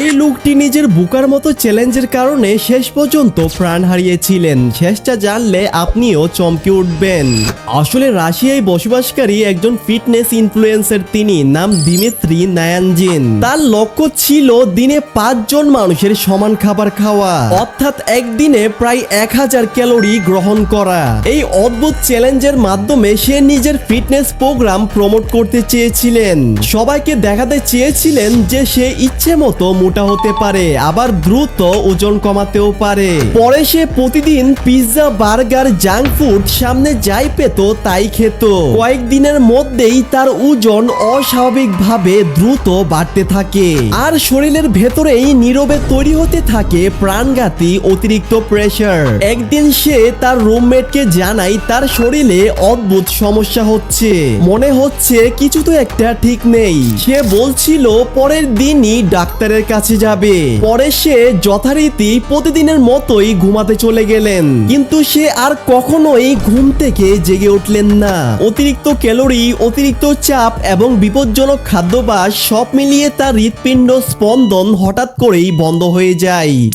এই লোকটি নিজের বুকার মতো চ্যালেঞ্জের কারণে শেষ পর্যন্ত প্রাণ হারিয়েছিলেন। শেষটা জানলে আপনিও চমকে উঠবেন। আসলে রাশিয়ায় বসবাসকারী একজন ফিটনেস ইনফ্লুয়েন্সার তিনি, নাম দিমিত্রি নায়ানজিন। তার লক্ষ্য ছিল দিনে পাঁচজন মানুষের সমান খাবার খাওয়া, অর্থাৎ একদিনে প্রায় এক হাজার ক্যালোরি গ্রহণ করা। এই অদ্ভুত চ্যালেঞ্জের মাধ্যমে সে নিজের ফিটনেস প্রোগ্রাম প্রমোট করতে চেয়েছিলেন। সবাইকে দেখাতে চেয়েছিলেন যে সে ইচ্ছে মতো মোটা হতে পারে, আবার দ্রুত ওজন কমাতেও পারে। পরে সে প্রতিদিন পিৎজা, বার্গার, জাঙ্ক ফুড সামনে যাই পেত, তাই খেত। কয়েকদিনের মধ্যেই তার ওজন অস্বাভাবিকভাবে দ্রুত বাড়তে থাকে। আর শরীরের ভেতরেই নীরবে তৈরি হতে থাকে প্রাণঘাতী অতিরিক্ত প্রেশার একদিন সে তার রুমমেটকে জানায় তার শরীরে অদ্ভুত সমস্যা হচ্ছে। মনে হচ্ছে কিছু তো একটা ঠিক নেই। সে বলছিল, পরের দিনই ডাক্তারের কাছে যাবে। পরে সে যথারীতি প্রতিদিনের মতোই ঘুমাতে চলে গেলেন। কিন্তু সে আর কখনোই ঘুম থেকে জেগে উঠলেন না। অতিরিক্ত ক্যালোরি, অতিরিক্ত চাপ এবং বিপজ্জনক খাদ্যাভ্যাস সব মিলিয়ে তার হৃৎপিণ্ড স্পন্দন হঠাৎ করেই বন্ধ হয়ে যায়।